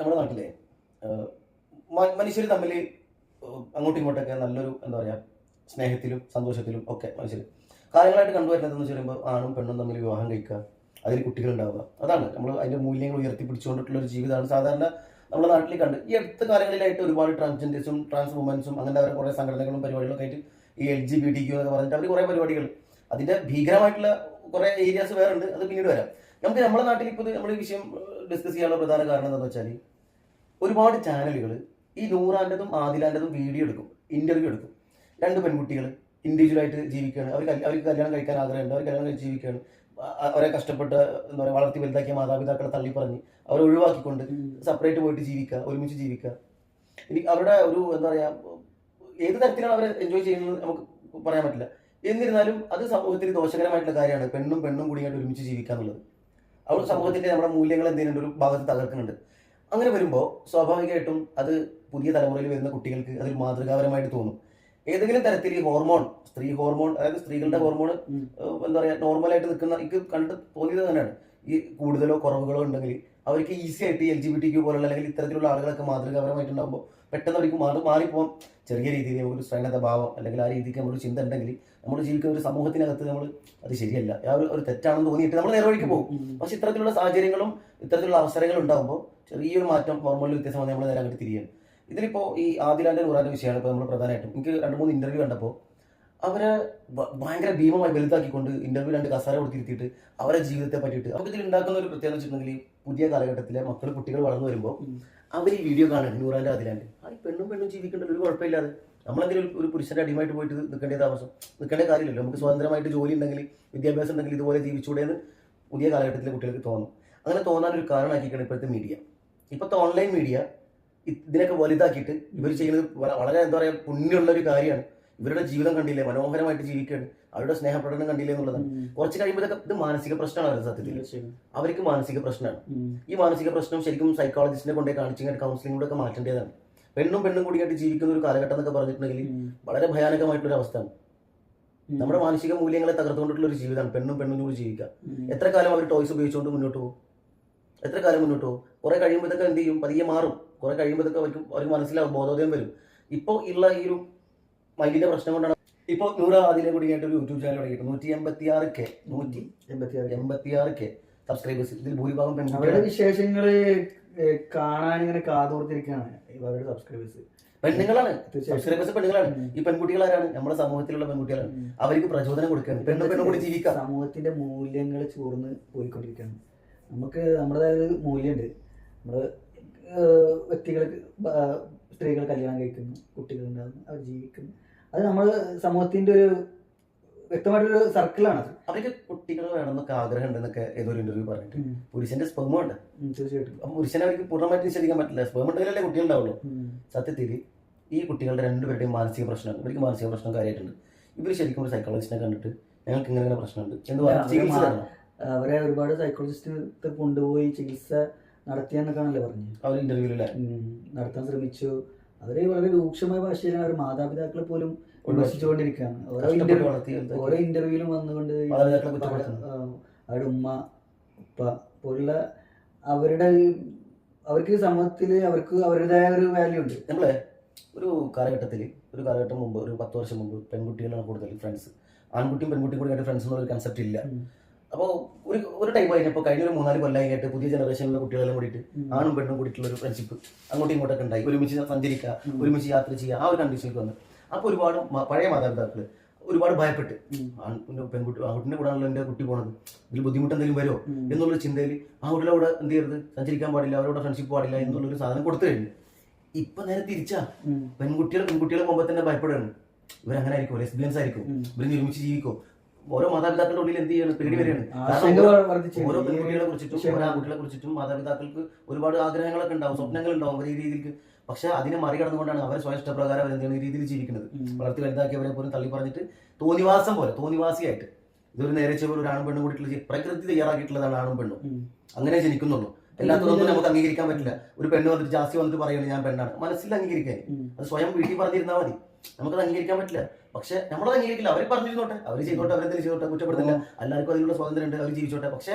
നമ്മുടെ നാട്ടിലെ മനുഷ്യർ തമ്മിൽ അങ്ങോട്ടും ഇങ്ങോട്ടൊക്കെ നല്ലൊരു എന്താ പറയുക സ്നേഹത്തിലും സന്തോഷത്തിലും ഒക്കെ മനുഷ്യർ കാര്യങ്ങളായിട്ട് കണ്ടുവരുന്നത് എന്ന് പറയുമ്പോൾ ആണും പെണ്ണും തമ്മിൽ വിവാഹം കഴിക്കുക അതിൽ കുട്ടികൾ ഉണ്ടാവുക അതാണ് നമ്മൾ അതിന്റെ മൂല്യങ്ങൾ ഉയർത്തിപ്പിടിച്ചുകൊണ്ടിട്ടുള്ള ഒരു ജീവിതമാണ്. സാധാരണ നമ്മുടെ നാട്ടിൽ കണ്ട് ഈ അടുത്ത കാലങ്ങളിലായിട്ട് ഒരുപാട് ട്രാൻസ്ജെൻഡേഴ്സും ട്രാൻസ് വുമൻസും അങ്ങനെ അവരുടെ കുറേ സംഘടനകളും പരിപാടികളൊക്കെ ആയിട്ട് ഈ L G B T Q എന്നൊക്കെ പറഞ്ഞിട്ട് അവർ കുറേ പരിപാടികൾ അതിന്റെ ഭീകരമായിട്ടുള്ള കുറേ ഏരിയാസ് വേറെ ഉണ്ട് അത് പിന്നീട് വരാം. നമുക്ക് നമ്മുടെ നാട്ടിൽ ഇപ്പോൾ നമ്മൾ വിഷയം ഡിസ്കസ് ചെയ്യാനുള്ള പ്രധാന കാരണം എന്താണെന്ന് വെച്ചാൽ ഒരുപാട് ചാനലുകൾ ഈ നൂറാന്റെതും ആദിലാന്റെതും വീഡിയോ എടുക്കും ഇന്റർവ്യൂ എടുക്കും. രണ്ട് പെൺകുട്ടികൾ ഇൻഡിവിജ്വലായിട്ട് ജീവിക്കുകയാണ്. അവർ അവർക്ക് കല്യാണം കഴിക്കാൻ ആഗ്രഹമുണ്ട്. അവർ കല്യാണം കഴിച്ച് ജീവിക്കുകയാണ്. അവരെ കഷ്ടപ്പെട്ട് എന്താ പറയുക വളർത്തി വലുതാക്കിയ മാതാപിതാക്കളെ തള്ളി പറഞ്ഞ് അവരെ ഒഴിവാക്കിക്കൊണ്ട് സെപ്പറേറ്റ് പോയിട്ട് ജീവിക്കുക ഒരുമിച്ച് ജീവിക്കുക. ഇനി അവരുടെ ഒരു എന്താ പറയുക ഏത് തരത്തിലാണ് അവർ എൻജോയ് ചെയ്യുന്നത് നമുക്ക് പറയാൻ പറ്റില്ല. എന്നിരുന്നാലും അത് സമൂഹത്തിന് ദോഷകരമായിട്ടുള്ള കാര്യമാണ്. പെണ്ണും പെണ്ണും കൂടിയായിട്ട് ഒരുമിച്ച് ജീവിക്കുക എന്നുള്ളത് അവർ സമൂഹത്തിന്റെ നമ്മുടെ മൂല്യങ്ങൾ എന്തെങ്കിലും ഒരു ഭാഗത്ത് തകർക്കുന്നുണ്ട്. അങ്ങനെ വരുമ്പോൾ സ്വാഭാവികമായിട്ടും അത് പുതിയ തലമുറയിൽ വരുന്ന കുട്ടികൾക്ക് അതിൽ മാതൃകാപരമായിട്ട് തോന്നും. ഏതെങ്കിലും തരത്തിൽ ഈ ഹോർമോൺ സ്ത്രീ ഹോർമോൺ അതായത് സ്ത്രീകളുടെ ഹോർമോൺ എന്താ പറയുക നോർമലായിട്ട് നിൽക്കുന്ന എനിക്ക് കണ്ട് തോന്നിയത് തന്നെയാണ്. ഈ കൂടുതലോ കുറവുകളോ ഉണ്ടെങ്കിൽ അവർക്ക് ഈസി ആയിട്ട് L G B T Q പോലുള്ള അല്ലെങ്കിൽ ഇത്തരത്തിലുള്ള ആളുകളൊക്കെ മാതൃകാപരമായിട്ടുണ്ടാകുമ്പോൾ പെട്ടെന്ന് അവർക്ക് മാറി മാറിപ്പോകാൻ ചെറിയ രീതിയിൽ നമുക്കൊരു ശ്രേണത ഭാവം അല്ലെങ്കിൽ ആ രീതിക്ക് നമ്മളൊരു ചിന്ത ഉണ്ടെങ്കിൽ നമ്മൾ ജീവിക്കുന്ന ഒരു സമൂഹത്തിനകത്ത് നമ്മൾ അത് ശരിയല്ല. ആ ഒരു തെറ്റാണെന്ന് തോന്നിയിട്ട് നമ്മൾ നേർവഴിക്ക് പോകും. പക്ഷെ ഇത്തരത്തിലുള്ള സാഹചര്യങ്ങളും ഇത്തരത്തിലുള്ള അവസരങ്ങളും ഉണ്ടാകുമ്പോൾ ചെറിയൊരു മാറ്റം ഹോർമോണിൽ വ്യത്യാസം വന്ന് നമ്മൾ നേരെ അങ്ങോട്ട് തിരിയാണ്. ഇതിലിപ്പോൾ ഈ ആദിലാന്റെ നൂറാന്റെ വിഷയമാണ് ഇപ്പോൾ നമ്മൾ പ്രധാനമായിട്ടും. എനിക്ക് രണ്ട് മൂന്ന് ഇന്റർവ്യൂ കണ്ടപ്പോൾ അവരെ ഭയങ്കര ഭീമമായി വലുതാക്കിക്കൊണ്ട് ഇന്റർവ്യൂ രണ്ട് കസാര കൊടുത്തിരുത്തിയിട്ട് അവരെ ജീവിതത്തെ പറ്റിയിട്ട്. അപ്പോൾ ഇതിൽ ഉണ്ടാക്കുന്ന ഒരു പ്രത്യേകത വെച്ചിട്ടുണ്ടെങ്കിൽ പുതിയ കാലഘട്ടത്തിലെ മക്കൾ കുട്ടികൾ വളർന്നു വരുമ്പോൾ. അവർ ഈ വീഡിയോ കാണാൻ നൂറാന്റെ ആദിലാന്റെ ആ ഈ പെണ്ണും പെണ്ണും ജീവിക്കേണ്ട ഒരു കുഴപ്പമില്ലാതെ. നമ്മളെന്തെങ്കിലും ഒരു- പുരുഷന്റെ അടിമായിട്ട് പോയിട്ട് നിൽക്കേണ്ട ആവശ്യം നിൽക്കേണ്ട കാര്യമില്ലല്ലോ. നമുക്ക് സ്വതന്ത്രമായിട്ട് ജോലി ഉണ്ടെങ്കിൽ വിദ്യാഭ്യാസം ഉണ്ടെങ്കിൽ ഇതുപോലെ ജീവിച്ചൂടെ എന്ന് പുതിയ കാലഘട്ടത്തിലെ കുട്ടികൾക്ക് തോന്നും. അങ്ങനെ തോന്നാൻ ഒരു കാരണമാക്കിയിരിക്കണം ഇപ്പോഴത്തെ മീഡിയ ഇപ്പോഴത്തെ ഓൺലൈൻ മീഡിയ ഇതിനൊക്കെ വലുതാക്കിയിട്ട് ഇവർ ചെയ്യുന്നത് വളരെ എന്താ പറയുക പുണ്യമുള്ള ഒരു കാര്യമാണ്. ഇവരുടെ ജീവിതം കണ്ടില്ലേ? മനോഹരമായിട്ട് ജീവിക്കുകയാണ്. അവരുടെ സ്നേഹപ്രകടനം കണ്ടില്ലേ എന്നുള്ളതാണ്. കുറച്ച് കഴിയുമ്പോൾ ഇത് മാനസിക പ്രശ്നമാണ് അവരുടെ സത്യത്തിൽ. അവർക്ക് മാനസിക പ്രശ്നമാണ്. ഈ മാനസിക പ്രശ്നം ശരിക്കും സൈക്കോളജിസ്റ്റിനെ കൊണ്ടേ കാണിച്ചിങ്ങനെ കൗൺസിലിംഗിലൂടെ ഒക്കെ മാറ്റേണ്ടതാണ്. പെണ്ണും പെണ്ണും കൂടിയായിട്ട് ജീവിക്കുന്ന ഒരു കാലഘട്ടം എന്നൊക്കെ പറഞ്ഞിട്ടുണ്ടെങ്കിൽ വളരെ ഭയാനകമായിട്ടുള്ള ഒരു അവസ്ഥയാണ്. നമ്മുടെ മാനസിക മൂല്യങ്ങളെ തകർത്തുകൊണ്ടിട്ടുള്ള ഒരു ജീവിതമാണ് പെണ്ണും പെണ്ണും കൂടി ജീവിക്കുക. എത്ര കാലം അവർ ടോയ്സ് ഉപയോഗിച്ചുകൊണ്ട് മുന്നോട്ട് പോകും? എത്ര കാലം മുന്നോട്ട് പോകും? കുറെ കഴിയുമ്പോൾ ഇതൊക്കെ എന്ത് ചെയ്യും? പതിയെ മാറും. കുറെ കഴിയുമ്പോൾ ഇതൊക്കെ അവർക്ക് അവർക്ക് മനസ്സിലാവും ബോധോദയം വരും. ഇപ്പോൾ ഉള്ള ഈ ഒരു മൈൻഡിന്റെ പ്രശ്നം കൊണ്ടാണ്. ഇപ്പോൾ നൂറ് ആദ്യം കൂടിയായിട്ട് ഒരു യൂട്യൂബ് ചാനൽ തുടങ്ങിയിട്ട് നൂറ്റി എൺപത്തി ആറ് കെ നൂറ്റി എൺപത്തി ആറ് എൺപത്തി ആറ് കെ സബ്സ്ക്രൈബേഴ്സ് ഇതിൽ ഭൂരിഭാഗം അവരുടെ വിശേഷങ്ങൾ കാണാൻ ഇങ്ങനെ കാതോർത്തിരിക്കുകയാണ് ഇവരുടെ സബ്സ്ക്രൈബേഴ്സ് പെണ്ണുങ്ങളാണ് സബ്സ്ക്രൈബേഴ്സ് പെണ്ണുങ്ങളാണ് ഈ പെൺകുട്ടികൾ ആരാണ്? നമ്മുടെ സമൂഹത്തിലുള്ള പെൺകുട്ടികളാണ്. അവർക്ക് പ്രചോദനം കൊടുക്കുകയാണ്. പെണ്ണ് പെണ്ണുകൂടി ജീവിക്കാം. സമൂഹത്തിന്റെ മൂല്യങ്ങൾ ചോർന്ന് പോയിക്കൊണ്ടിരിക്കുകയാണ്. നമുക്ക് നമ്മുടേതായ ഒരു മൂല്യമുണ്ട്. നമ്മൾ വ്യക്തികൾക്ക് സ്ത്രീകൾ കല്യാണം കഴിക്കുന്നു കുട്ടികളുണ്ടാകുന്നു അവർ ജീവിക്കുന്നു. അത് നമ്മൾ സമൂഹത്തിന്റെ ഒരു വ്യക്തമായിട്ടൊരു സർക്കിളാണ് അതൊക്കെ കുട്ടികൾ വേണമെന്നൊക്കെ ആഗ്രഹം ഉണ്ടെന്നൊക്കെ ഏതൊരു ഇന്റർവ്യൂ പറഞ്ഞിട്ട്. പുരുഷന്റെ ഉം, തീർച്ചയായിട്ടും. അപ്പൊ പുരുഷനെ അവർക്ക് പൂർണമായിട്ട് നിഷേധിക്കാൻ പറ്റില്ല. സ്പെർമ ഉണ്ടെങ്കിലല്ലേ കുട്ടികൾ ഉണ്ടാവുള്ളൂ. ഉം. സത്യത്തിൽ ഈ കുട്ടികളുടെ രണ്ടുപേരുടെയും മാനസിക പ്രശ്നമാണ് ഇവർക്ക് മാനസിക പ്രശ്നം കാര്യമായിട്ടുണ്ട്. ഇവർ ശരിക്കും ഒരു സൈക്കോളജിസ്റ്റിനെ കണ്ടിട്ട് ഞങ്ങൾക്ക് ഇങ്ങനെ ഇങ്ങനെ പ്രശ്നമുണ്ട്. എന്ന് അവരെ ഒരുപാട് സൈക്കോളജിസ്റ്റ് കൊണ്ടുപോയി ചികിത്സ നടത്തിയെന്നൊക്കെയാണല്ലേ പറഞ്ഞത്. അവർ ഇന്റർവ്യൂ ഉം, നടത്താൻ ശ്രമിച്ചു. അവർ വളരെ രൂക്ഷമായ ഭാഷയിലാണ് അവർ മാതാപിതാക്കളെ പോലും വിമർശിച്ചുകൊണ്ടിരിക്കുകയാണ്. ഓരോ ഇന്റർവ്യൂലും ഓരോ ഇന്റർവ്യൂവിലും വന്നുകൊണ്ട് അവരുടെ ഉമ്മ ഉപ്പ പോലുള്ള അവരുടെ അവർക്ക് സമൂഹത്തിൽ അവർക്ക് അവരുടേതായ ഒരു വാല്യൂ ഉണ്ട്. നമ്മളെ ഒരു കാലഘട്ടത്തിൽ ഒരു കാലഘട്ടം മുമ്പ് ഒരു പത്ത് വർഷം മുമ്പ് പെൺകുട്ടികളാണ് കൂടുതൽ ഫ്രണ്ട്സ് ആൺകുട്ടിയും പെൺകുട്ടിയും കൂടി ആയിട്ട് ഫ്രണ്ട്സ് എന്നുള്ള ഒരു കൺസെപ്റ്റ് ഇല്ല. അപ്പോൾ ഒരു ഒരു ടൈം കഴിഞ്ഞപ്പോൾ കഴിഞ്ഞ ഒരു മൂന്നാൽ കൊല്ലമായിട്ട് പുതിയ ജനറേഷനിലെ കുട്ടികളെല്ലാം കൂടിയിട്ട്. ആണും പെണ്ണും കൂടിയിട്ടുള്ള ഒരു ഫ്രണ്ട്ഷിപ്പ് അങ്ങോട്ടും ഇങ്ങോട്ടൊക്കെ ഉണ്ടായി. ഒരുമിച്ച് സഞ്ചരിക്കുക. ഒരുമിച്ച് യാത്ര ചെയ്യുക ആ ഒരു കണ്ടീഷനിലേക്ക് വന്നു. അപ്പോൾ ഒരുപാട് പഴയ മാതാപിതാക്കൾ ഒരുപാട് ഭയപ്പെട്ട് പെൺകുട്ടി ആൺകുട്ടിന്റെ കൂടാണല്ലോ എന്റെ കുട്ടി പോണത്. ഇതിൽ ബുദ്ധിമുട്ട് എന്തെങ്കിലും വരുമോ? എന്നുള്ളൊരു എന്നുള്ള ചിന്തയിൽ ആ കുട്ടിയുടെ കൂടെ എന്ത് ചെയ്യരുത്? സഞ്ചരിക്കാൻ പാടില്ല അവരോട് ഫ്രണ്ട്ഷിപ്പ് പാടില്ല എന്നുള്ളൊരു സാധനം കൊടുത്തു കഴിഞ്ഞു. ഇപ്പൊ നേരെ തിരിച്ചാ. പെൺകുട്ടികൾ പെൺകുട്ടികളെ പോകുമ്പോൾ തന്നെ ഭയപ്പെടുകയാണ്. ഇവരങ്ങനെ ആയിരിക്കും ലെസ്ബിയൻസ് ആയിരിക്കും. ഇവർ ഒരുമിച്ച് ജീവിക്കും. ഓരോ മാതാപിതാക്കളുടെ ഉള്ളിൽ എന്ത് ചെയ്യാണ്? പേടി വരെയാണ് ഓരോ പെൺകുട്ടികളെ കുറിച്ചിട്ടും. ഓരോ ആൺകുട്ടികളെ കുറിച്ചിട്ടും മാതാപിതാക്കൾക്ക് ഒരുപാട് ആഗ്രഹങ്ങളൊക്കെ ഉണ്ടാവും സ്വപ്നങ്ങൾ ഉണ്ടാവും ഈ രീതിക്ക് പക്ഷെ അതിനെ മറികടന്നുകൊണ്ടാണ് അവർ സ്വയം ഇഷ്ടപ്രകാരം അവർ എന്താണ് ഈ രീതിയിൽ ജീവിക്കുന്നത്. വളർത്തി വലുതാക്കിയവരെ പോലും തള്ളി പറഞ്ഞിട്ട് തോന്നിവാസം പോലെ തോന്നിവാസിയായിട്ട്. ഇതൊരു നേരെ ചെവൽ ഒരു ആണും പെണ്ണും കൂടിയിട്ടുള്ള പ്രകൃതി തയ്യാറാക്കിയിട്ടുള്ളതാണ് ആണും പെണ്ണും. അങ്ങനെ ജനിക്കുന്നുള്ളൂ. എല്ലാത്തൊന്നും നമുക്ക് അംഗീകരിക്കാൻ പറ്റില്ല. ഒരു പെണ്ണ് വന്നിട്ട് ജാസ്തി വന്നിട്ട് പറയുന്നത് ഞാൻ പെണ്ണാണ്. മനസ്സിൽ അംഗീകരിക്കാൻ. അത് സ്വയം വീട്ടിൽ പറഞ്ഞിരുന്നാൽ മതി. നമുക്കത് അംഗീകരിക്കാൻ പറ്റില്ല. പക്ഷെ നമ്മളത് അംഗീകരിക്കില്ല. അവർ പറഞ്ഞിരുന്നോട്ടെ. അവർ ചെയ്തോട്ടെ അവരെന്തെങ്കിലും ചെയ്തോട്ടെ കുറ്റപ്പെടുത്തില്ല. എല്ലാവർക്കും അതിനുള്ള സ്വാതന്ത്ര്യം ഉണ്ട്. അവർ ജീവിച്ചോട്ടെ. പക്ഷെ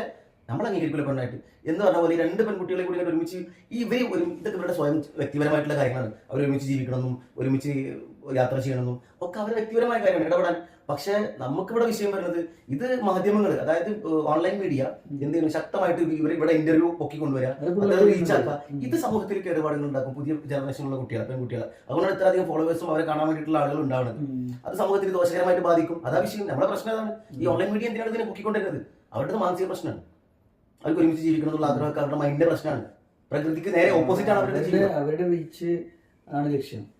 നമ്മൾ അംഗീകരിക്കില്ല പെണ്ണായിട്ട്. എന്ന് പറഞ്ഞ പോലെ രണ്ട് പെൺകുട്ടികളെ കൂടി ഒരുമിച്ച് ഈ ഇവർ ഒരു ഇതൊക്കെ ഇവരുടെ സ്വയം വ്യക്തിപരമായിട്ടുള്ള കാര്യങ്ങളാണ്. അവർ ഒരുമിച്ച് ജീവിക്കണമെന്നും ഒരുമിച്ച് യാത്ര ചെയ്യണമെന്നും ഒക്കെ അവരുടെ വ്യക്തിപരമായ കാര്യമാണ്. ഇടപെടാൻ പക്ഷേ നമുക്കിവിടെ വിഷയം വരുന്നത് ഇത് മാധ്യമങ്ങൾ അതായത് ഓൺലൈൻ മീഡിയ എന്തെങ്കിലും ശക്തമായിട്ട് ഇവർ ഇവിടെ ഇന്റർവ്യൂ പൊക്കി കൊണ്ടുവരിക. ഇത് സമൂഹത്തിൽ കേടുപാടുകൾ ഉണ്ടാക്കും. പുതിയ ജനറേഷനിലുള്ള കുട്ടികളെ പെൺകുട്ടികളെ. അതുകൊണ്ടാണ് ഇത്രയധികം ഫോളോവേഴ്സും അവരെ കാണാൻ വേണ്ടിയിട്ടുള്ള ആളുകൾ ഉണ്ടാവുന്നത് അത് സമൂഹത്തിൽ ദോഷകരമായിട്ട് ബാധിക്കും. അതാ വിഷയം. നമ്മുടെ പ്രശ്നം അതാണ്. ഈ ഓൺലൈൻ മീഡിയ എന്തിനാണ് ഇതിനെ പൊക്കിക്കൊണ്ടിരുന്നത്? അവരുടെ മാനസിക പ്രശ്നമാണ്. അവർക്ക് ഒരുമിച്ച് ജീവിക്കണം എന്നുള്ള ആഗ്രഹമൊക്കെ അവരുടെ മൈൻഡിന്റെ പ്രശ്നമാണ്. പ്രകൃതിക്ക് നേരെ ഓപ്പോസിറ്റ് ആണ് അവരുടെ അവരുടെ റീച്ച് ആണ് ലക്ഷ്യം.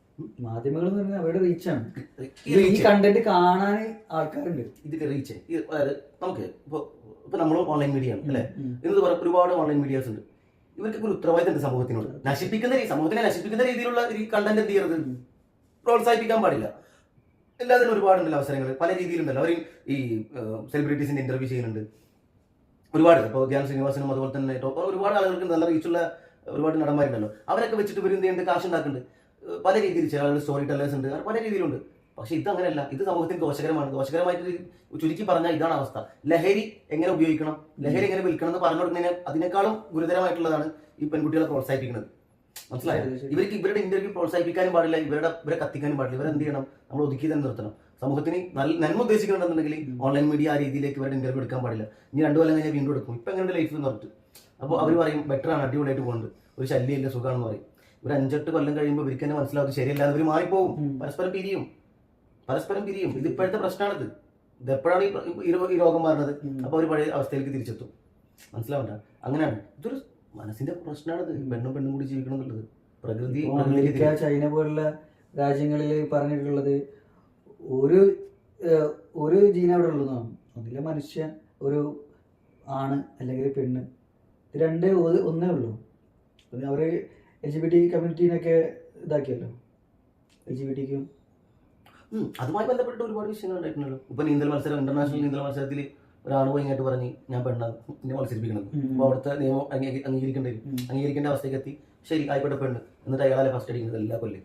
മാധ്യമങ്ങൾ എന്ന് പറഞ്ഞാൽ അവരുടെ റീച്ചാണ് ഈ കണ്ടന്റ് കാണാൻ ആൾക്കാരുണ്ട്. ഇതിന്റെ റീച്ച് അതായത് നമുക്ക് ഇപ്പൊ ഇപ്പൊ നമ്മൾ ഓൺലൈൻ മീഡിയ ആണ് അല്ലെ? എന്ന് ഇന്ന് പറയാം ഒരുപാട് ഓൺലൈൻ മീഡിയാസ് ഉണ്ട്. ഇവർക്കൊക്കെ ഒരു ഉത്തരവാദിത്തം ഉണ്ട് സമൂഹത്തിനോട്. നശിപ്പിക്കുന്ന രീതി സമൂഹത്തിനെ നശിപ്പിക്കുന്ന രീതിയിലുള്ള ഈ കണ്ടന്റ് എന്ത് ചെയ്യരുത്? പ്രോത്സാഹിപ്പിക്കാൻ പാടില്ല. എല്ലാത്തിനും ഒരുപാടുണ്ടല്ലോ അവസരങ്ങൾ പല രീതിയിലുണ്ടല്ലോ. അവർ ഈ സെലിബ്രിറ്റീസിന്റെ ഇന്റർവ്യൂ ചെയ്യുന്നുണ്ട്. ഒരുപാട്. ഇപ്പോൾ ധ്യാൻ ശ്രീനിവാസനും അതുപോലെ തന്നെ ഒരുപാട് ആളുകൾക്ക് നല്ല റീച്ചുള്ള ഒരുപാട് നടന്മാരുണ്ടല്ലോ. അവരൊക്കെ വെച്ചിട്ട് ഇവർ എന്ത് ചെയ്യുന്നുണ്ട് കാശ് ഉണ്ടാക്കുന്നുണ്ട്. പല രീതിയിൽ ചില ആളുകൾ സ്റ്റോറി ടെല്ലേഴ്സ് ഉണ്ട് പല രീതിയിലുണ്ട്. പക്ഷേ ഇത് അങ്ങനെയല്ല. ഇത് സമൂഹത്തിന് ദോഷകരമാണ്. ദോഷകരമായിട്ട് ചുരുക്കി പറഞ്ഞാൽ ഇതാണ് അവസ്ഥ. ലഹരി എങ്ങനെ ഉപയോഗിക്കണം? ലഹരി എങ്ങനെ വിൽക്കണം എന്ന് പറഞ്ഞു കൊടുക്കുന്നതിന് അതിനേക്കാളും ഗുരുതരമായിട്ടുള്ളതാണ് ഈ പെൺകുട്ടികളെ പ്രോത്സാഹിപ്പിക്കുന്നത്. മനസ്സിലായോ? ശരി, ശരി. ഇവർക്ക് ഇവരുടെ ഇന്റർവ്യൂ പ്രോത്സാഹിപ്പിക്കാനും പാടില്ല. ഇവരുടെ ഇവരെ കത്തിക്കാനും പാടില്ല. ഇവരെന്ത് ചെയ്യണം? നമ്മൾ ഒതുക്കി തന്നെ നിർത്തണം. സമൂഹത്തിന് നല്ല നന്മ ഉദ്ദേശിക്കുന്നുണ്ടെന്നുണ്ടെങ്കിൽ ഓൺലൈൻ മീഡിയ ആ രീതിയിലേക്ക് ഇവരുടെ ഇന്റർവ്യൂ എടുക്കാൻ പാടില്ല. ഇനി രണ്ടു കൊല്ലം കഴിഞ്ഞാൽ വീണ്ടും എടുക്കും. ഇപ്പൊ എങ്ങനെ ലൈഫ് എന്ന് പറഞ്ഞിട്ട്? അപ്പോൾ അവർ പറയും ബെറ്ററാണ് ആണ്. അടിപൊളിയായിട്ട് പോകുന്നുണ്ട് ഒരു ശല്യമില്ല. സുഖമാണെന്ന് പറയും. ഒരു അഞ്ചെട്ട് കൊല്ലം കഴിയുമ്പോൾ ഇവർക്ക് തന്നെ മനസ്സിലാവും ശരിയല്ല ഇവർ മാറിപ്പോവും. പരസ്പരം പിരിയും. പരസ്പരം പിരിയും. ഇത് ഇപ്പോഴത്തെ പ്രശ്നമാണിത് ഇത് എപ്പോഴാണ് ഈ രോഗം മാറുന്നത്? അപ്പൊ അപ്പോൾ അവർ പഴയ അവസ്ഥയിലേക്ക് തിരിച്ചെത്തും. മനസ്സിലാവണ്ട? അങ്ങനെയാണ്. ഇതൊരു മനസ്സിന്റെ പ്രശ്നമാണിത് പെണ്ണും പെണ്ണും കൂടി ജീവിക്കണം എന്നുള്ളത്. പ്രകൃതി അമേരിക്ക ചൈന പോലുള്ള രാജ്യങ്ങളിൽ പറഞ്ഞിട്ടുള്ളത് ഒരു ഒരു ജീന അവിടെ ഉള്ളതാണ് ഒന്നിലെ മനുഷ്യൻ ഒരു ആണ് അല്ലെങ്കിൽ പെണ്ണ്. ഇത് രണ്ടേ ഒന്നേ ഉള്ളൂ. അവർ അവർ എൽ ജി ബി ടി കമ്മ്യൂണിറ്റീനൊക്കെ ഇതാക്കിയല്ലോ. എൽ ജി ബി ടിക്കും അതുമായി ബന്ധപ്പെട്ട് ഒരുപാട് വിഷയങ്ങൾ ഉണ്ടായിട്ടുണ്ടല്ലോ. ഇപ്പൊ നീന്തൽ മത്സരം ഇന്റർനാഷണൽ നീന്തൽ മത്സരത്തിൽ ഒരാൾ പോയി ഇങ്ങോട്ട് പറഞ്ഞ് ഞാൻ പെണ്ണാണ് എന്നെ മത്സരിപ്പിക്കണം അപ്പോൾ അവിടുത്തെ നിയമം അംഗീ- അംഗീകരിക്കേണ്ടി വരും. അംഗീകരിക്കേണ്ട അവസ്ഥയ്ക്ക് എത്തി ശരി ആയിക്കോട്ടെ പെണ്ണ്. എന്നിട്ട് അയാളെ ഫസ്റ്റ് അടിക്കുന്നത്? എല്ലാ കൊല്ലം.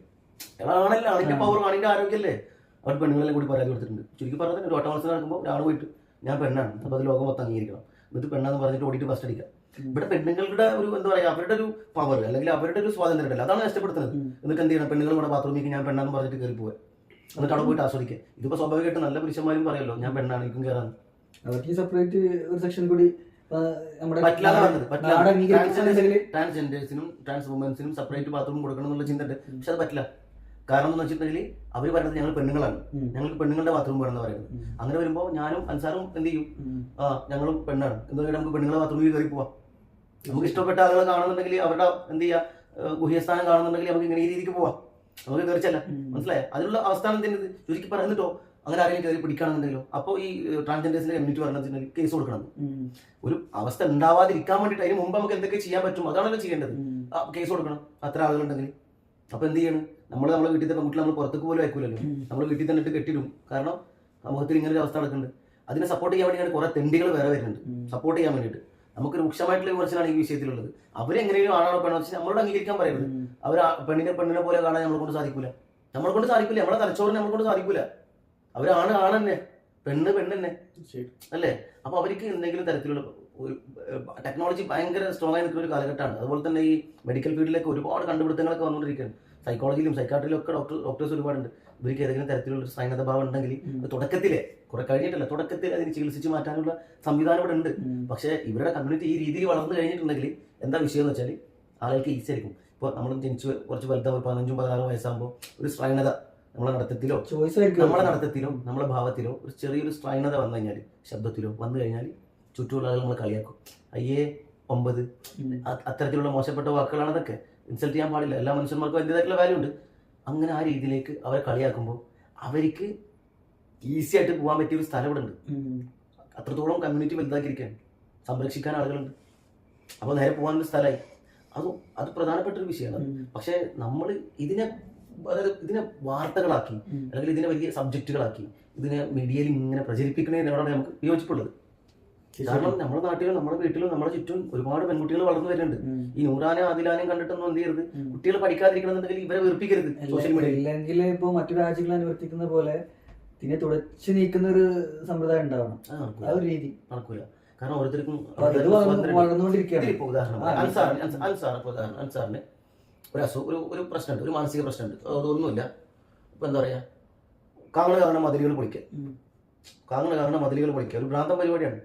അയാളാണല്ലോ ആണിന്റെ പവർ ആണിന്റെ ആരോഗ്യമല്ലേ? അവർ പെണ്ണുങ്ങളെ കൂടി പരാതി കൊടുത്തിട്ടുണ്ട്. ചുരുക്കി പറഞ്ഞാൽ ഒരു ഓട്ട മത്സരം നടക്കുമ്പോൾ ഒരാൾ പോയിട്ട് ഞാൻ പെണ്ണാണ്. അപ്പോൾ അത് ലോകം മൊത്തം അംഗീകരിക്കണം. എന്നിട്ട് പെണ്ണാന്ന് പറഞ്ഞിട്ട് ഓടിയിട്ട് ഫസ്റ്റ് അടിക്കാം. ഇവിടെ പെണ്ണുങ്ങളുടെ ഒരു എന്താ പറയാ അവരുടെ ഒരു പവർ അല്ലെങ്കിൽ അവരുടെ ഒരു സ്വാതന്ത്ര്യം ഉണ്ടല്ലോ. അതാണ് നഷ്ടപ്പെടുത്തുന്നത്. എന്നിട്ട് എന്ത് ചെയ്യണം? പെണ്ണുങ്ങൾ ഇവിടെ ബാത്റൂമിലേക്ക് ഞാൻ പെണ്ണാന്ന് പറഞ്ഞിട്ട് കയറി പോവുക എന്നിട്ട് അവിടെ പോയിട്ട് ആസ്വദിക്കുക. ഇതിപ്പോ സ്വാഭാവികമായിട്ട് നല്ല പുരുഷന്മാരും പറയല്ലോ ഞാൻ പെണ്ണാണ് എനിക്കും കയറാന്ന് അവർക്ക് സെപ്പറേറ്റ് ഒരു സെക്ഷൻ കൂടി ട്രാൻസ്ജെൻഡേഴ്സിനും ട്രാൻസ് വുമൻസിനും സെപ്പറേറ്റ് ബാത്റൂം കൊടുക്കണം എന്നുള്ള ചിന്ത ഉണ്ട് പക്ഷെ അത് പറ്റില്ല. കാരണം എന്ന് വെച്ചിട്ടുണ്ടെങ്കിൽ അവർ പറയുന്നത് ഞങ്ങൾ പെണ്ണുങ്ങളാണ്. ഞങ്ങൾക്ക് പെണ്ണുങ്ങളുടെ ബാത്റൂം വേണമെന്ന് പറയുന്നത്. അങ്ങനെ വരുമ്പോൾ ഞാനും അൻസാറും എന്ത് ചെയ്യും? ആ ഞങ്ങളും പെണ്ണാണ്. എന്ന് പറഞ്ഞാൽ നമുക്ക് പെണ്ണുങ്ങളെ ബാത്റൂമിൽ കയറി പോവാം നമുക്ക് ഇഷ്ടപ്പെട്ട ആളുകൾ കാണുന്നുണ്ടെങ്കിൽ അവരുടെ എന്ത് ചെയ്യാ ഗുഹ്യസ്ഥാനം കാണുന്നുണ്ടെങ്കിൽ നമുക്ക് ഇങ്ങനെ ഈ രീതിക്ക് പോവാം. നമുക്ക് കയറിച്ചല്ല? മനസ്സിലായ? അതിനുള്ള അവസ്ഥ എന്തിനത് ചുരുക്കി പറഞ്ഞിട്ടോ അങ്ങനെ ആരെങ്കിലും കയറി പിടിക്കുകയാണെന്നുണ്ടെങ്കിലോ? അപ്പോൾ ഈ ട്രാൻസ്ജെൻഡേഴ്സിന്റെ കമ്മ്യൂണിറ്റി പറഞ്ഞിട്ടുണ്ടെങ്കിൽ കേസ് കൊടുക്കണം. ഒരു അവസ്ഥ ഉണ്ടാവാതിരിക്കാൻ വേണ്ടിയിട്ട് അതിന് മുമ്പ് നമുക്ക് എന്തൊക്കെ ചെയ്യാൻ പറ്റും? അതാണല്ലോ ചെയ്യേണ്ടത്. കേസ് കൊടുക്കണം. അത്ര ആളുകളുണ്ടെങ്കിൽ അപ്പൊ എന്ത് ചെയ്യണം? നമ്മൾ നമ്മളെ വീട്ടിൽ പെൺകുട്ടികൾ നമ്മൾ പുറത്തേക്ക് പോലും അയക്കൂലല്ലോ. നമ്മൾ വീട്ടിൽ തന്നെ ഇട്ട് കെട്ടിടും. കാരണം സമൂഹത്തിൽ ഇങ്ങനെ ഒരു അവസ്ഥ നടക്കുന്നുണ്ട്. അതിനെ സപ്പോർട്ട് ചെയ്യാൻ വേണ്ടിയാണ് കുറെ തെണ്ടികൾ വേറെ വരുന്നുണ്ട്. സപ്പോർട്ട് ചെയ്യാൻ വേണ്ടിയിട്ട്. നമുക്ക് രൂക്ഷമായിട്ടുള്ള വിമർശനമാണ് ഈ വിഷയത്തിലുള്ളത്. അവരെങ്ങനെയും ആണാണോ പെണ്ണോ വെച്ചാൽ നമ്മളോട് അംഗീകരിക്കാൻ പറയുന്നത്. അവർ പെണ്ണിനെ പെണ്ണിനെ പോലെ കാണാൻ നമ്മളെ കൊണ്ട് സാധിക്കില്ല നമ്മളെ കൊണ്ട് സാധിക്കില്ല നമ്മളെ തലച്ചോറിനെ നമ്മളെ കൊണ്ട് സാധിക്കില്ല അവരാണ് ആണെന്നെ. പെണ്ണ് പെണ്ണെന്നെ. അല്ലേ? അപ്പൊ അവർക്ക് എന്തെങ്കിലും തരത്തിലുള്ള ഒരു ടെക്നോളജി ഭയങ്കര സ്ട്രോങ് ആയി നിൽക്കുന്ന ഒരു കാലഘട്ടമാണ്. അതുപോലെ തന്നെ ഈ മെഡിക്കൽ ഫീൽഡിലേക്ക് ഒരുപാട് കണ്ടുപിടുത്തങ്ങളൊക്കെ വന്നുകൊണ്ടിരിക്കുകയാണ്. സൈക്കോളജിയിലും സൈക്കാട്രിയിലും ഒക്കെ ഡോക്ടർ ഡോക്ടേഴ്സ് ഒരുപാടുണ്ട്. ഇവർക്ക് ഏതെങ്കിലും തരത്തിലുള്ള ഒരു സൈനത ഭാവം ഉണ്ടെങ്കിൽ തുടക്കത്തിലെ കുറെ കഴിഞ്ഞിട്ടല്ല തുടക്കത്തിൽ അതിന് ചികിത്സിച്ച് മാറ്റാനുള്ള സംവിധാനം ഇവിടെ ഉണ്ട്. പക്ഷേ ഇവരുടെ കമ്മ്യൂണിറ്റി ഈ രീതിയിൽ വളർന്നു കഴിഞ്ഞിട്ടുണ്ടെങ്കിൽ എന്താ വിഷയം എന്ന് വെച്ചാൽ ആളുകൾക്ക് ഈസി ആയിരിക്കും. ഇപ്പോൾ നമ്മൾ ജനിച്ച് കുറച്ച് വലുതാവും ഒരു പതിനഞ്ചും പതിനാറും വയസ്സാകുമ്പോൾ ഒരു സ്ട്രൈനത നമ്മളെ നടത്തത്തിലോ ചോയ്സ് ആയിരിക്കും. നമ്മളെ നടത്തത്തിലോ നമ്മളെ ഭാവത്തിലോ ഒരു ചെറിയൊരു സ്ട്രൈനത വന്നു കഴിഞ്ഞാൽ ശബ്ദത്തിലോ വന്നു കഴിഞ്ഞാൽ ചുറ്റുമുള്ള ആളുകൾ നമ്മൾ കളിയാക്കും. അയ്യേ ഒമ്പത്. അത്തരത്തിലുള്ള മോശപ്പെട്ട വാക്കുകളാണ് അതൊക്കെ ഇൻസൾട്ട് ചെയ്യാൻ പാടില്ല. എല്ലാ മനുഷ്യന്മാർക്കും അതിന്റെതായിട്ടുള്ള വാല്യൂ ഉണ്ട്. അങ്ങനെ ആ രീതിയിലേക്ക് അവരെ കളിയാക്കുമ്പോൾ അവർക്ക് ഈസി ആയിട്ട് പോകാൻ പറ്റിയ ഒരു സ്ഥലം ഇവിടെ ഉണ്ട് അത്രത്തോളം കമ്മ്യൂണിറ്റി വലുതാക്കിയിരിക്കുകയാണ്. സംരക്ഷിക്കാൻ ആളുകളുണ്ട്. അപ്പോൾ നേരെ പോകാനൊരു സ്ഥലമായി. അത് അത് പ്രധാനപ്പെട്ട ഒരു വിഷയമാണ് പക്ഷേ നമ്മൾ ഇതിനെ അതായത് ഇതിനെ വാർത്തകളാക്കി അല്ലെങ്കിൽ ഇതിനെ വലിയ സബ്ജക്റ്റുകളാക്കി ഇതിനെ മീഡിയയിൽ ഇങ്ങനെ പ്രചരിപ്പിക്കുന്നതിനോടാണ് നമുക്ക് വിയോജിപ്പുള്ളത് കാരണം നമ്മുടെ നാട്ടിലും നമ്മുടെ വീട്ടിലും നമ്മുടെ ചുറ്റും ഒരുപാട് പെൺകുട്ടികൾ വളർന്നു വരുന്നുണ്ട്. ഈ നൂറാനും ആദിലാനും കണ്ടിട്ടൊന്നും എന്ത് ചെയ്യരുത്. കുട്ടികൾ പഠിക്കാതിരിക്കണമെന്നുണ്ടെങ്കിൽ ഇവരെ വെറുപ്പിക്കരുത് സോഷ്യൽ മീഡിയ ഇല്ലെങ്കിൽ ഇപ്പൊ മറ്റു രാജ്യങ്ങൾ അനുവർത്തിക്കുന്ന പോലെ ഇതിനെ തുടച്ചു നീക്കുന്ന ഒരു സമ്പ്രദായം ഉണ്ടാവണം. ആ ഒരു രീതി. നടക്കൂല. കാരണം ഓരോരുത്തർക്കും. വളർന്നുകൊണ്ടിരിക്കുകയാണ്. ഉദാഹരണം. അൻസാർ. അൻസാർ ഉദാഹരണം. അൻസാറിന് ഒരു അസു ഒരു ഒരു പ്രശ്നമുണ്ട്. ഒരു മാനസിക പ്രശ്നമുണ്ട്. അതൊന്നുമില്ല. ഇപ്പൊ എന്താ പറയാ? കാങ്ങൾ കാരണം മതിലുകൾ പൊളിക്കുക. കാങ്ങൾ കാരണം മതിലുകൾ പൊളിക്കുക. ഒരു ഭ്രാന്തം പരിപാടിയാണ്.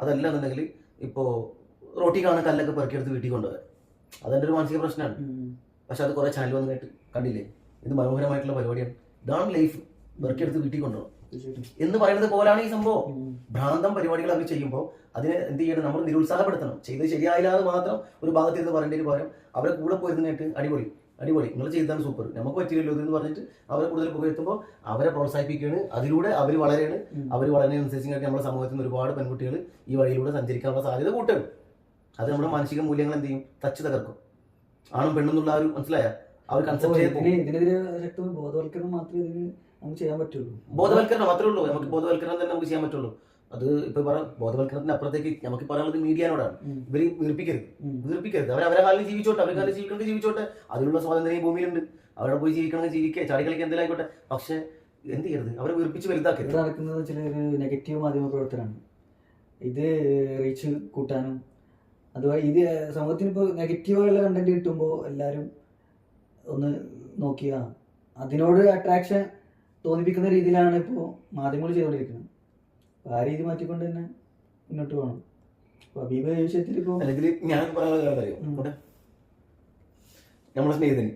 അതല്ല എന്നുണ്ടെങ്കിൽ ഇപ്പോ റോട്ടി കാണുന്ന കല്ലൊക്കെ പെറുക്കിയെടുത്ത് വീട്ടിൽ കൊണ്ടുവരാം. അതെന്റെ ഒരു മാനസിക പ്രശ്നമാണ്. പക്ഷെ അത് കുറെ ചാനൽ കേട്ട് കണ്ടില്ലേ? ഇത് മനോഹരമായിട്ടുള്ള പരിപാടിയാണ്. ഇതാണ് ലൈഫ് പെറുക്കിയെടുത്ത് വീട്ടിൽ കൊണ്ടുപോകും എന്ന് പറയുന്നത് പോലാണ് ഈ സംഭവം. ഭ്രാന്തം പരിപാടികൾ അവർ ചെയ്യുമ്പോൾ അതിനെ എന്ത് ചെയ്യണം? നമ്മൾ നിരുത്സാഹപ്പെടുത്തണം. ചെയ്ത് ശരിയായില്ലാതെ മാത്രം ഒരു ഭാഗത്ത് ഇരുന്ന് പറയേണ്ടതിന് പകരം. അവരെ കൂടെ പോയിരുന്നിട്ട് അടിപൊളി. അടിപൊളി. നിങ്ങൾ ചെയ്താണ് സൂപ്പർ നമുക്ക് പറ്റില്ലല്ലോ എന്ന് പറഞ്ഞിട്ട് അവരെ കൂടുതൽ പുകഴ്ത്തുമ്പോൾ അവരെ പ്രോത്സാഹിപ്പിക്കുകയാണ്. അതിലൂടെ അവർ വളരെയാണ്. അവർ അവർ വളരുന്നതിനനുസരിച്ച് നമ്മുടെ സമൂഹത്തിൽ നിന്ന് ഒരുപാട് പെൺകുട്ടികൾ ഈ വഴിയിലൂടെ സഞ്ചരിക്കാനുള്ള സാധ്യത കൂട്ടുകയാണ് അത് നമ്മുടെ മാനസിക മൂല്യങ്ങൾ എന്ത് ചെയ്യും? തച്ചു തകർക്കും. ആണും പെണ്ണും ആ ഒരു മനസ്സിലായ? ആ ഒരു കൺസെപ്റ്റ് ഇതിന് ഇതിനെതിരെ ശക്തമായ ബോധവൽക്കരണം മാത്രമേ ഇതിന് നമുക്ക് ചെയ്യാൻ പറ്റുള്ളൂ. ബോധവൽക്കരണം മാത്രമേ ഉള്ളൂ. നമുക്ക് ബോധവൽക്കരണം തന്നെ നമുക്ക് ചെയ്യാൻ പറ്റുള്ളൂ. അത് ഇപ്പൊ പറയാം ബോധവൽക്കരണത്തിന് അപ്പുറത്തേക്ക് നമുക്ക് പറയാനുള്ളത് മീഡിയനോടാണ്. ഇവർ വീർപ്പിക്കരുത്. വീർപ്പിക്കരുത്. അവർ അവരെ കാലം ജീവിച്ചോട്ടെ അവരെ കാലം ജീവിക്കണമെങ്കിൽ ജീവിച്ചോട്ടെ. അതിനുള്ള സ്വാതന്ത്ര്യം ഈ ഭൂമിയിലുണ്ട്. അവിടെ പോയി ജീവിക്കണമെങ്കിൽ ജീവിക്കുക. ചാടി കളിക്കുക എന്തെങ്കിലും പക്ഷെ എന്ത് ചെയ്യരുത്? അവരെ വീർപ്പിച്ച് വലുതാക്കരുത്. നടക്കുന്നത് ചില നെഗറ്റീവ് മാധ്യമ പ്രവർത്തനമാണ്. ഇത് റീച്ച് കൂട്ടാനും അതുപോലെ ഇത് സമൂഹത്തിന് ഇപ്പോൾ നെഗറ്റീവായുള്ള കണ്ടന്റ് കിട്ടുമ്പോൾ എല്ലാവരും ഒന്ന് നോക്കിയ അതിനോട് അട്രാക്ഷൻ തോന്നിപ്പിക്കുന്ന രീതിയിലാണ് ഇപ്പോൾ മാധ്യമങ്ങൾ ചെയ്തുകൊണ്ടിരിക്കുന്നത്. ആ രീതി മാറ്റിക്കൊണ്ട് തന്നെ മുന്നോട്ട് പോകണം. അബീബ് വിഷയത്തിൽ ഇപ്പോൾ അല്ലെങ്കിൽ ഞാൻ പറയാനുള്ള കാര്യം അറിയോ? ഉം. ഇവിടെ നമ്മളെ സ്നേഹിതന്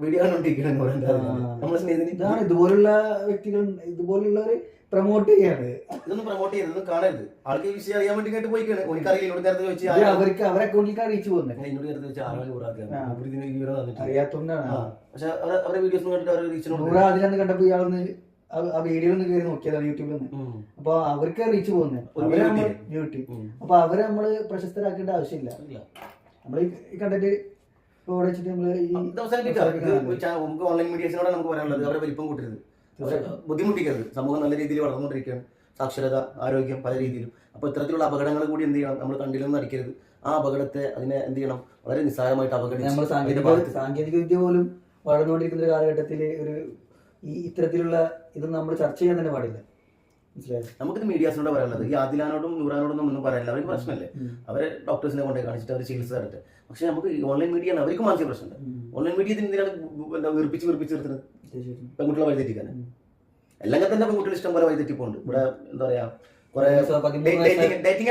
വീഡിയോ കണ്ടോണ്ടിരിക്കണം ആ. നമ്മളെ സ്നേഹിതന് ഇതാണ് ഇതുപോലുള്ള വ്യക്തികൾ ഇതുപോലുള്ളവര് പ്രൊമോട്ട് ചെയ്യാണ്. ഇതൊന്നും പ്രൊമോട്ട് ചെയ്യരുത് കാണരുത്. ആൾക്ക് ഈ വിഷയം അറിയാൻ വേണ്ടി കേട്ട് പോയിക്കാണ്. നേരത്തെ അവർക്ക് അവരെ അക്കൗണ്ടിലേക്ക് റീച്ച് പോകുന്നത്. എന്നോട് നേരത്തെ അറിയാത്തോണ്ടാണ്. പക്ഷെ അവരെ അവരെ വീഡിയോസ് കണ്ടിട്ട് അവർ റീച്ചിനോട് നൂറ അതിലന്ന് കണ്ടപ്പോ ഇയാളൊന്ന് ആ- വീഡിയോ ഒന്ന് കയറി നോക്കിയതാണ് യൂട്യൂബിൽ നിന്ന്. അപ്പൊ അവർക്ക് റീച്ച് പോകുന്നത് അവരെ ബ്യൂട്ടി അപ്പൊ അവരെ നമ്മൾ പ്രശസ്തരാക്കേണ്ട ആവശ്യമില്ല. നമ്മൾ കണ്ടിട്ട് ഇവിടെ വെച്ചിട്ട് നമ്മൾ നമുക്ക് ഓൺലൈൻ മീഡിയസിനോട് നമുക്ക് പറയാനുള്ളത്. അവരെ വലിപ്പം കൂട്ടരുത്. ബുദ്ധിമുട്ടിക്കരുത്. സമൂഹം നല്ല രീതിയിൽ വളർന്നുകൊണ്ടിരിക്കുകയാണ്. സാക്ഷരത ആരോഗ്യം പല രീതിയിലും. അപ്പോൾ ഇത്തരത്തിലുള്ള അപകടങ്ങൾ കൂടി എന്ത് ചെയ്യണം? നമ്മൾ കണ്ടില്ലെന്ന് നടിക്കരുത്. ആ അപകടത്തെ അതിനെ എന്ത് ചെയ്യണം? വളരെ നിസ്സാരമായിട്ട് അപകടം സാങ്കേതിക വിദ്യ പോലും വളർന്നുകൊണ്ടിരിക്കുന്ന ഒരു കാലഘട്ടത്തിൽ ഒരു ഈ ഇത്തരത്തിലുള്ള ഇത് നമ്മൾ ചർച്ച ചെയ്യാൻ തന്നെ പാടില്ല. നമുക്കിത് മീഡിയാസിനോട് പറയാനുള്ളത്. ഈ ആദിലാനോടും നൂറാനോടൊന്നും ഒന്നും പറയാനില്ല. അവർക്ക് പ്രശ്നമല്ലേ? അവരെ ഡോക്ടേഴ്സിനെ കൊണ്ടേ കാണിച്ചിട്ട് അവർ ചികിത്സ തരട്ടെ. പക്ഷെ നമുക്ക് ഓൺലൈൻ മീഡിയ ആണ് അവർക്ക് മാനസിക പ്രശ്നമുണ്ട്. ഓൺലൈൻ മീഡിയ എന്തിനാണ് എന്താ വീർപ്പിച്ച് വീർപ്പിച്ച് നിർത്തുന്നത്. പെൺകുട്ടികളെ വഴിതെറ്റിക്കാൻ എല്ലാം അല്ലെങ്കിൽ തന്നെ പെൺകുട്ടികൾ ഇഷ്ടം പോലെ വഴിതെറ്റിപ്പോണ്ട് ഇവിടെ എന്താ പറയാ കുറെ ഡേറ്റിംഗ്